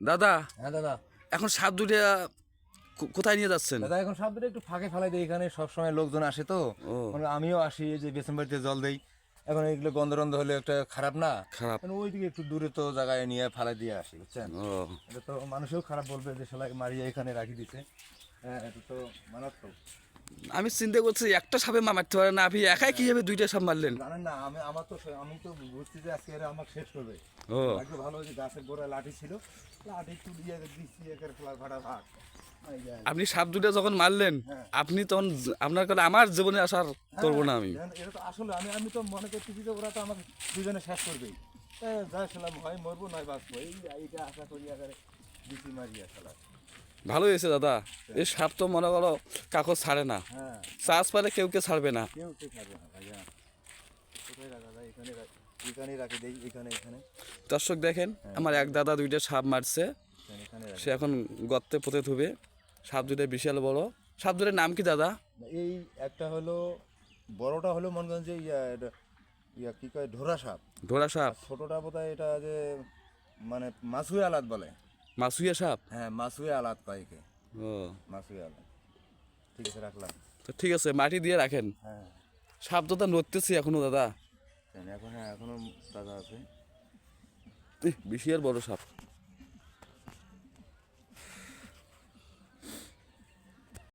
দাদা হ্যাঁ দাদা। এখন সাপ দুটা কোথায় নিয়ে যাচ্ছেন? দাদা এখন সাপ দুটো একটু ফাঁকে ফেলাই দিই এখানে সবসময় লোকজন আসে তো। মানে আমিও আসি এই যে বেসন বাড়িতে জল দেই। এখন এগুলো গন্ধরন্ধ হলে একটা খারাপ না? খারাপ। মানে ওইদিকে একটু দূরে তো জায়গায় নিয়ে ফেলাই দিয়ে আসি বুঝছেন? এটা তো মানুষেও খারাপ বলবে যে সেলাই মারিয়ে এখানে রাখি দিতে হ্যাঁ আমি চিন্তা করছি একটা সাপে মারতে পারে না আপনি একাই কীভাবে দুইটা সাপ মারলেন? না আমি আমার তো আমি তো বুঝছি যে আজকে এরা আমাকে শেষ করবে। ও। একটু ভালো যে গাছের গোড়ায় লাঠি ছিল। লাঠি তুলিয়ে দিচ্ছি একের ভাড়া ভাগ। আপনি সাপ দুটা যখন মারলেন হ্যাঁ। আপনি তখন আপনার কথা আমার জীবনে আসার করব না আমি। দেখেন, এটা তো আসলে আমি আমি তো মনে করতেছি যে ওরা তো আমাকে দুজনে শেষ করবেই। যা শুনলাম হয় মরবো নয় বাঁচবো। এই এইটা আশা করি আগে দিচ্ছি মারিয়া খেলা ভালো হয়েছে দাদা। এই সাপ তো মনে করো কাকো ছাড়ে না। হ্যাঁ। চাষ পালে কেউ কে ছাড়বে না। দর্শক দেখেন আমার এক দাদা দুইটা সাপ মারছে। সে এখন গর্তে পুঁতে থুবে। সাপ দুটা বিশাল বড়। সাপ দুটার নাম কি দাদা? এই একটা হলো বড়টা হলো মনগঞ্জে ইয়া এটা ইয়া কি কয়? ঢোরা সাপ। ধরা সাপ। ছোটটা বোধহয় এটা যে মানে মাসুয়ে আলাদ বলে। মাসুইয়া সাপ? হ্যাঁ মাসুয়ে আলাদ পাইকে ও। মাসুয়ে আলাদ। ঠিক আছে রাখলাম। তো ঠিক আছে মাটি দিয়ে রাখেন? হ্যাঁ। সাপ দাদা নড়তেছি এখনও দাদা। এখন হ্যাঁ এখনও দাদা আছে। বেশি আর বড় সাপ।